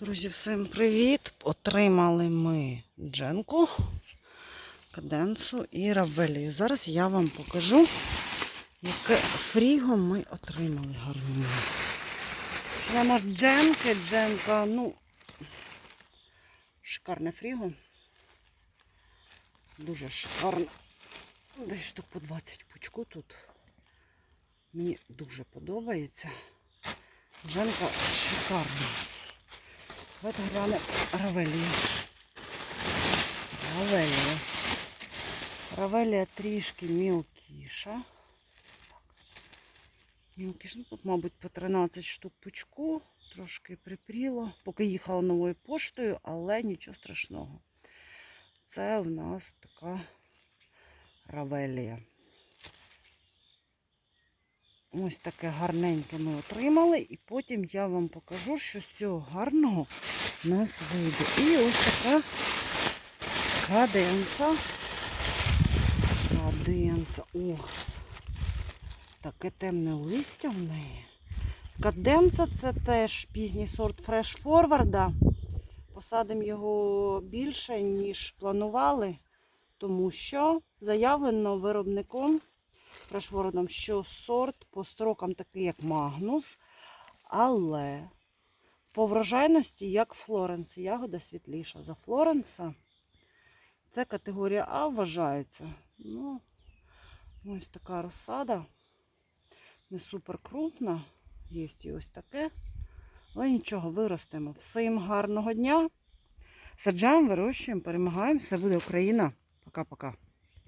Друзі, всім привіт! Отримали ми дженку, каденцу і равелію. Зараз я вам покажу, яке фріго ми отримали. Прямо ж дженки, дженка, ну, шикарне фріго. Дуже шикарне. Десь штук по 20 пучку тут. Мені дуже подобається. Дженка шикарна. Давайте глянемо равелію. Равелія. Равелія трішки мілкіша. Мілкіша, ну, тут, мабуть, по 13 штук пучку. Трошки припріло. Поки їхала новою поштою, але нічого страшного. Це в нас така равелія. Ось таке гарненьке ми отримали, і потім я вам покажу, що з цього гарного в нас вийде. І ось така каденца. Каденца. Ох, таке темне листя в неї. Каденца це теж пізній сорт Forward. Посадимо його більше, ніж планували, тому що заявлено виробником Фрешвордом, що сорт по строкам такий, як Магнус, але по врожайності, як Флоренс. Ягода світліша за Флоренса. Це категорія А вважається. Ну, ось така розсада. Не супер крупна. Є і ось таке. Але нічого, виростемо. Всім гарного дня. Саджаємо, вирощуємо, перемагаємо. Все буде Україна. Пока-пока.